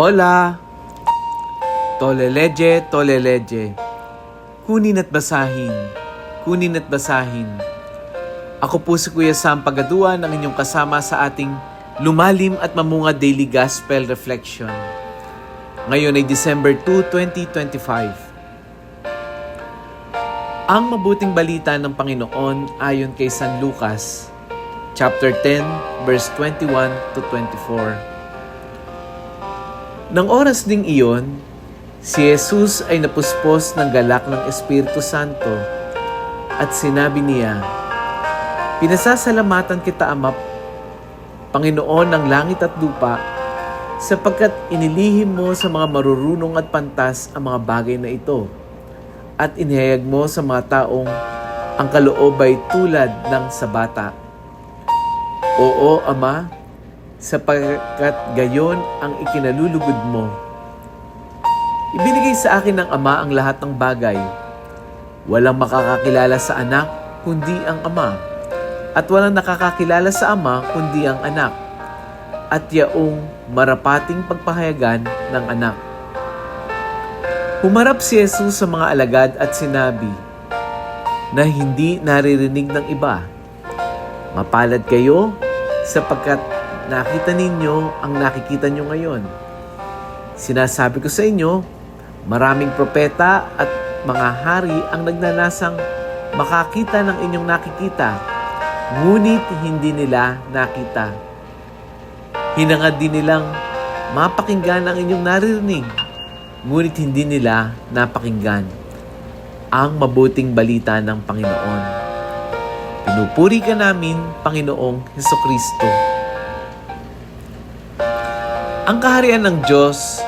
Hola! Toleleje, toleleje. Kunin at basahin. Kunin at basahin. Ako po si Kuya Sam Pagaduan, ang inyong kasama sa ating lumalim at mamunga daily gospel reflection. Ngayon ay December 2, 2025. Ang mabuting balita ng Panginoon ayon kay San Lucas, chapter 10, verse 21 to 24. Nang oras ding iyon, si Jesus ay napuspos ng galak ng Espiritu Santo at sinabi niya, Pinasasalamatan kita, Ama, Panginoon ng langit at lupa, sapagkat inilihim mo sa mga marurunong at pantas ang mga bagay na ito, at inihayag mo sa mga taong ang kaloob ay tulad ng sa bata. Oo, Ama, sapagkat gayon ang ikinalulugod mo. Ibinigay sa akin ng Ama ang lahat ng bagay. Walang makakakilala sa anak kundi ang Ama, at walang nakakakilala sa Ama kundi ang anak, at yaong marapating pagpahayagan ng anak. Humarap si Jesus sa mga alagad at sinabi na hindi naririnig ng iba. Mapalad kayo sapagkat nakita ninyo ang nakikita nyo ngayon. Sinasabi ko sa inyo, maraming propeta at mga hari ang nagnanasang makakita ng inyong nakikita, ngunit hindi nila nakita. Hinangad din nilang mapakinggan ang inyong naririnig, ngunit hindi nila napakinggan ang mabuting balita ng Panginoon. Pinupuri ka namin, Panginoong Heso Kristo. Ang kaharian ng Diyos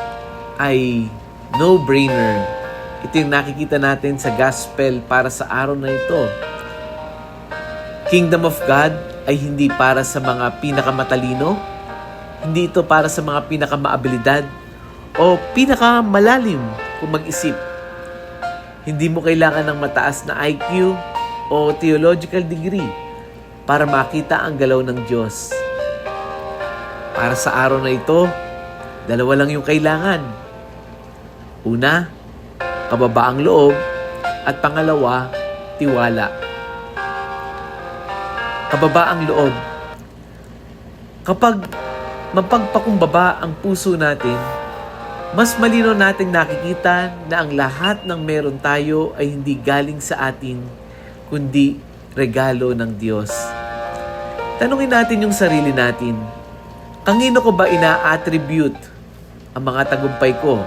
ay no-brainer. Ito yung nakikita natin sa gospel para sa araw na ito. Kingdom of God ay hindi para sa mga pinakamatalino, hindi ito para sa mga pinakamaabilidad o pinakamalalim kung mag-isip. Hindi mo kailangan ng mataas na IQ o theological degree para makita ang galaw ng Diyos. Para sa araw na ito, dalawa lang yung kailangan. Una, kababaang loob at pangalawa, tiwala. Kababaang loob. Kapag mapagpakumbaba ang puso natin, mas malino nating nakikita na ang lahat ng meron tayo ay hindi galing sa atin, kundi regalo ng Diyos. Tanungin natin yung sarili natin. Kanino ko ba ina-attribute ang mga tagumpay ko?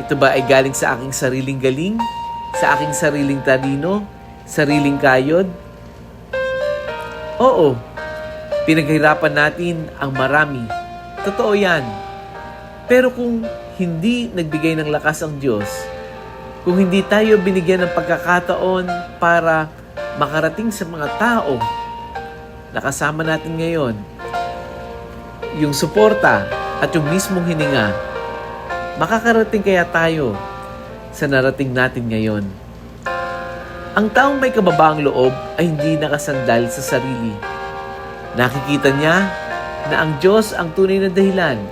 Ito ba ay galing sa aking sariling galing? Sa aking sariling talino? Sariling kayod? Oo, pinaghirapan natin ang marami. Totoo yan. Pero kung hindi nagbigay ng lakas ang Diyos, kung hindi tayo binigyan ng pagkakataon para makarating sa mga tao na kasama natin ngayon, yung suporta at yung mismong hininga, makakarating kaya tayo sa narating natin ngayon. Ang taong may kababaang loob ay hindi nakasandal sa sarili. Nakikita niya na ang Diyos ang tunay na dahilan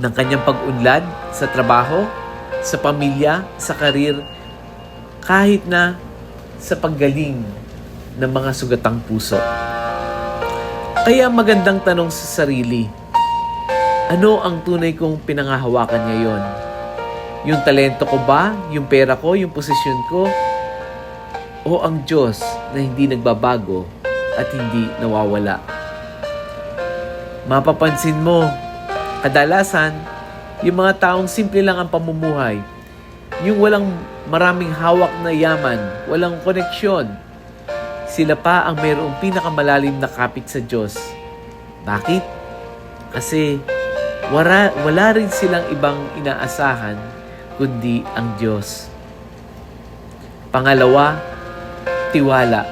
ng kanyang pag-unlad sa trabaho, sa pamilya, sa karir, kahit na sa paggaling ng mga sugatang puso. Kaya magandang tanong sa sarili, ano ang tunay kong pinangahawakan ngayon? Yung talento ko ba? Yung pera ko? Yung posisyon ko? O ang Diyos na hindi nagbabago at hindi nawawala? Mapapansin mo, kadalasan, yung mga taong simple lang ang pamumuhay, yung walang maraming hawak na yaman, walang koneksyon, sila pa ang mayroong pinakamalalim na kapit sa Diyos. Bakit? Kasi wala, wala rin silang ibang inaasahan kundi ang Diyos. Pangalawa, tiwala.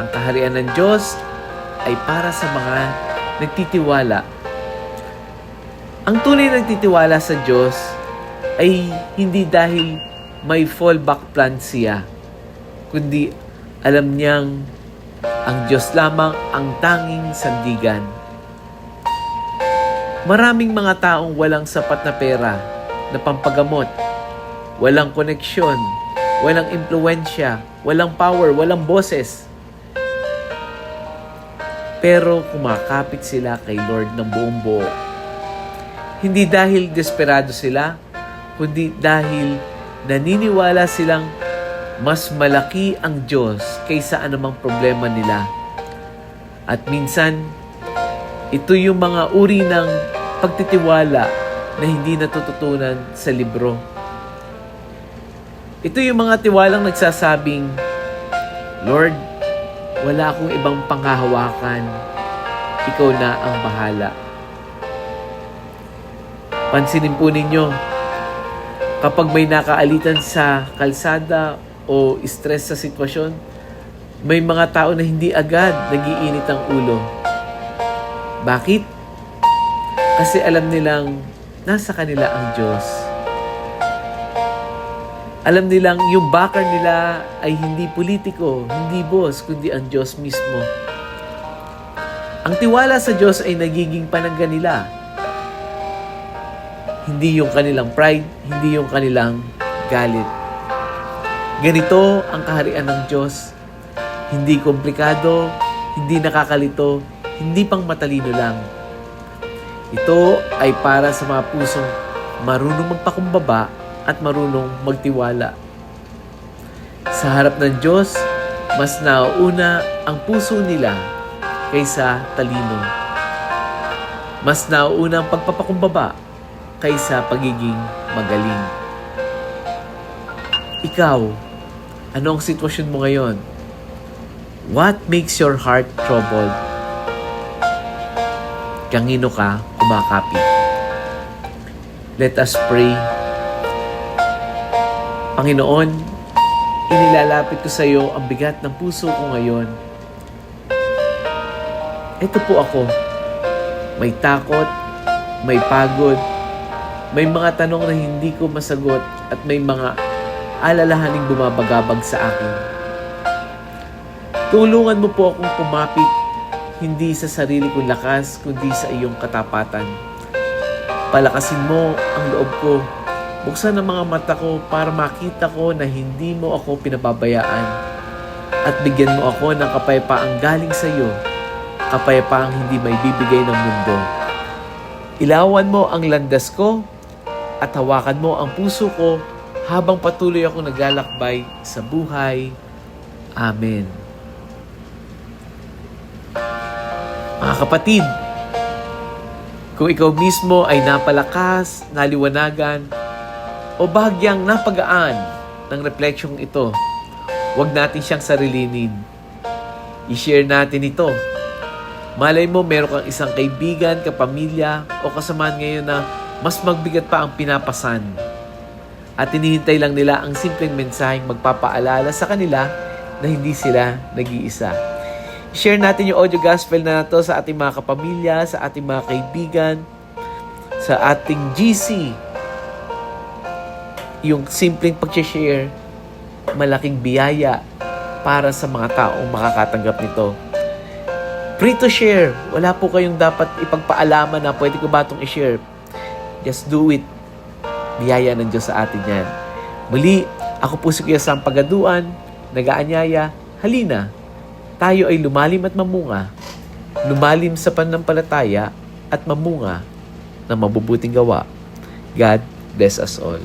Ang kaharian ng Diyos ay para sa mga nagtitiwala. Ang tunay na nagtitiwala sa Diyos ay hindi dahil may fallback plan siya, kundi alam niyang ang Diyos lamang ang tanging sandigan. Maraming mga taong walang sapat na pera na pampagamot, walang koneksyon, walang impluensya, walang power, walang boses. Pero kumakapit sila kay Lord ng buong buo. Hindi dahil desperado sila, kundi dahil naniniwala silang mas malaki ang Diyos kaysa anumang problema nila. At minsan, ito yung mga uri ng pagtitiwala na hindi natututunan sa libro. Ito yung mga tiwalang nagsasabing, Lord, wala akong ibang panghahawakan. Ikaw na ang bahala. Pansinin po ninyo, kapag may nakaalitan sa kalsada o stress sa sitwasyon, may mga tao na hindi agad nagiinit ang ulo. Bakit? Kasi alam nilang nasa kanila ang Diyos. Alam nilang yung backer nila ay hindi politiko, hindi boss, kundi ang Diyos mismo. Ang tiwala sa Diyos ay nagiging panangga nila. Hindi yung kanilang pride, hindi yung kanilang galit. Ganito ang kaharian ng Diyos. Hindi komplikado, hindi nakakalito, hindi pang matalino lang. Ito ay para sa mga pusong marunong magpakumbaba at marunong magtiwala. Sa harap ng Diyos, mas nauuna ang puso nila kaysa talino. Mas nauuna ang pagpapakumbaba kaysa pagiging magaling. Ikaw, ano ang sitwasyon mo ngayon? What makes your heart troubled? Kangino ka kumakapit? Let us pray. Panginoon, inilalapit ko sa iyo ang bigat ng puso ko ngayon. Ito po ako. May takot, may pagod, may mga tanong na hindi ko masagot at may mga alalahaning bumabagabag sa akin. Tulungan mo po akong kumapit hindi sa sarili kong lakas kundi sa iyong katapatan. Palakasin mo ang loob ko. Buksan ang mga mata ko para makita ko na hindi mo ako pinababayaan. At bigyan mo ako ng kapayapaang galing sa iyo, kapayapaang hindi may bibigay ng mundo. Ilawan mo ang landas ko at hawakan mo ang puso ko habang patuloy ako naglalakbay sa buhay. Amen. Mga kapatid, kung ikaw mismo ay napalakas, naliwanagan, o bahagyang napagaan ng refleksyong ito, huwag natin siyang sarilinin. I-share natin ito. Malay mo, meron kang isang kaibigan, kapamilya, o kasamaan ngayon na mas magbigat pa ang pinapasan. At hinihintay lang nila ang simpleng mensaheng magpapaalala sa kanila na hindi sila nag-iisa. Share natin yung audio gospel na to sa ating mga kapamilya, sa ating mga kaibigan, sa ating GC. Yung simpleng pag-share, malaking biyaya para sa mga taong makakatanggap nito. Free to share. Wala po kayong dapat ipagpaalaman na pwede ko ba itong i-share. Just do it. Biyaya ng Diyos sa atin yan. Muli, ako po si Kuya Sam Pagaduan, nagaanyaya, halina, tayo ay lumalim at mamunga, lumalim sa pananampalataya at mamunga ng mabubuting gawa. God bless us all.